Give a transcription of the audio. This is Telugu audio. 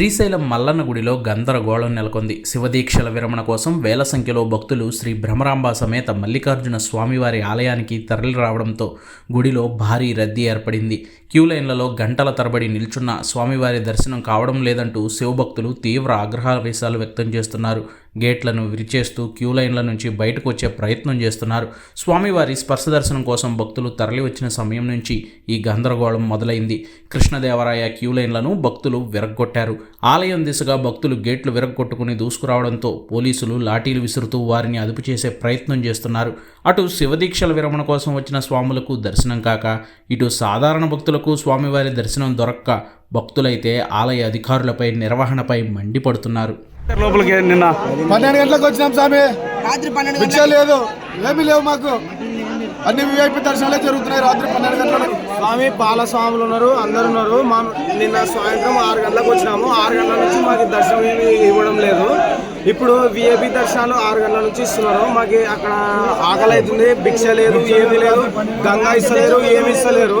శ్రీశైలం మల్లన్న గుడిలో గందరగోళం నెలకొంది. శివదీక్షల విరమణ కోసం వేల సంఖ్యలో భక్తులు శ్రీ భ్రమరాంబ సమేత మల్లికార్జున స్వామివారి ఆలయానికి తరలి రావడంతో గుడిలో భారీ రద్దీ ఏర్పడింది. క్యూ లైన్లలో గంటల తరబడి నిల్చున్న స్వామివారి దర్శనం కావడం లేదంటూ శివభక్తులు తీవ్ర ఆగ్రహావేశాలు వ్యక్తం చేస్తున్నారు. గేట్లను విరిచేస్తూ క్యూ లైన్ల నుంచి బయటకు వచ్చే ప్రయత్నం చేస్తున్నారు. స్వామివారి స్పర్శ దర్శనం కోసం భక్తులు తరలి వచ్చిన సమయం నుంచి ఈ గందరగోళం మొదలైంది. కృష్ణదేవరాయ క్యూ లైన్లను భక్తులు విరగ్గొట్టారు. ఆలయం దిశగా భక్తులు గేట్లు విరగ్గొట్టుకుని దూసుకురావడంతో పోలీసులు లాఠీలు విసురుతూ వారిని అదుపు చేసే ప్రయత్నం చేస్తున్నారు. అటు శివదీక్షల విరమణ కోసం వచ్చిన స్వాములకు దర్శనం కాక ఇటు సాధారణ భక్తులకు స్వామివారి దర్శనం దొరక్క భక్తులైతే ఆలయ అధికారులపై నిర్వహణపై మండిపడుతున్నారు. లోపలికి నిన్న పన్నెండు గంటలకు వచ్చినాం స్వామి. రాత్రి పన్నెండు భిక్ష లేదు. ఏమీ లేవు మాకు. అన్ని విఐపి దర్శనాలే జరుగుతున్నాయి రాత్రి పన్నెండు గంటలకు. స్వామి పాల స్వాములు ఉన్నారు అందరు ఉన్నారు. మా నిన్న సాయంత్రం ఆరు గంటలకు వచ్చినాము. ఆరు గంటల నుంచి మాకు దర్శనం ఏమి ఇవ్వడం లేదు. ఇప్పుడు విఐపి దర్శనాలు ఆరు గంటల నుంచి ఇస్తున్నారు. మాకు అక్కడ ఆకలి అవుతుంది భిక్ష లేదు ఏమీ లేదు గంగా ఇస్తలేరు ఏమి ఇస్తలేరు.